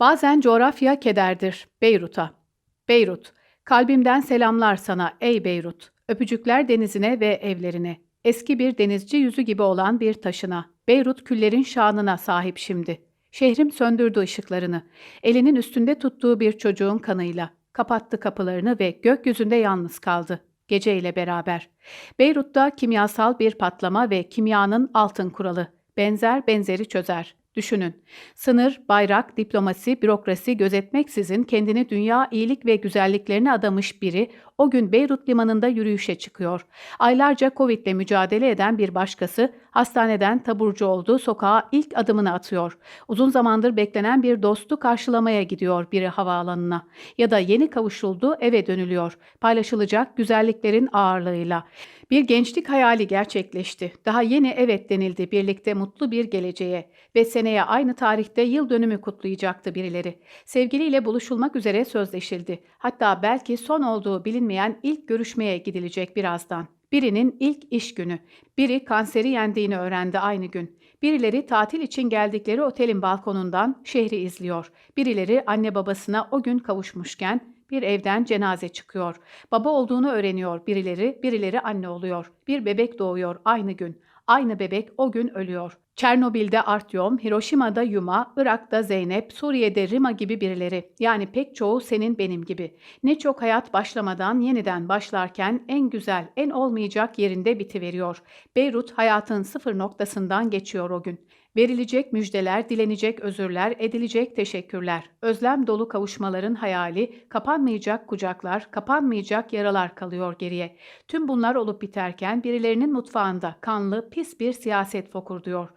Bazen coğrafya kederdir. Beyrut'a. Beyrut. Kalbimden selamlar sana ey Beyrut. Öpücükler denizine ve evlerine. Eski bir denizci yüzü gibi olan bir taşına. Beyrut küllerin şanına sahip şimdi. Şehrim söndürdü ışıklarını. Elinin üstünde tuttuğu bir çocuğun kanıyla. Kapattı kapılarını ve gökyüzünde yalnız kaldı. Geceyle beraber. Beyrut'ta kimyasal bir patlama ve kimyanın altın kuralı. Benzer benzeri çözer. Düşünün. Sınır, bayrak, diplomasi, bürokrasi gözetmeksizin kendini dünya iyilik ve güzelliklerine adamış biri o gün Beyrut limanında yürüyüşe çıkıyor. Aylarca Covid'le mücadele eden bir başkası hastaneden taburcu olduğu sokağa ilk adımını atıyor. Uzun zamandır beklenen bir dostu karşılamaya gidiyor biri havaalanına ya da yeni kavuşuldu eve dönülüyor. Paylaşılacak güzelliklerin ağırlığıyla. Bir gençlik hayali gerçekleşti. Daha yeni evet denildi birlikte mutlu bir geleceğe ve seneye aynı tarihte yıl dönümü kutlayacaktı birileri. Sevgiliyle buluşulmak üzere sözleşildi. Hatta belki son olduğu bilinmeyen ilk görüşmeye gidilecek birazdan. Birinin ilk iş günü. Biri kanseri yendiğini öğrendi aynı gün. Birileri tatil için geldikleri otelin balkonundan şehri izliyor. Birileri anne babasına o gün kavuşmuşken bir evden cenaze çıkıyor. Baba olduğunu öğreniyor birileri, birileri anne oluyor. Bir bebek doğuyor aynı gün. Aynı bebek o gün ölüyor. Çernobil'de Artyom, Hiroşima'da Yuma, Irak'ta Zeynep, Suriye'de Rima gibi birileri. Yani pek çoğu senin benim gibi. Ne çok hayat başlamadan yeniden başlarken en güzel, en olmayacak yerinde bitiveriyor. Beyrut hayatın sıfır noktasından geçiyor o gün. Verilecek müjdeler, dilenecek özürler, edilecek teşekkürler. Özlem dolu kavuşmaların hayali, kapanmayacak kucaklar, kapanmayacak yaralar kalıyor geriye. Tüm bunlar olup biterken birilerinin mutfağında kanlı, pis bir siyaset fokurduyor.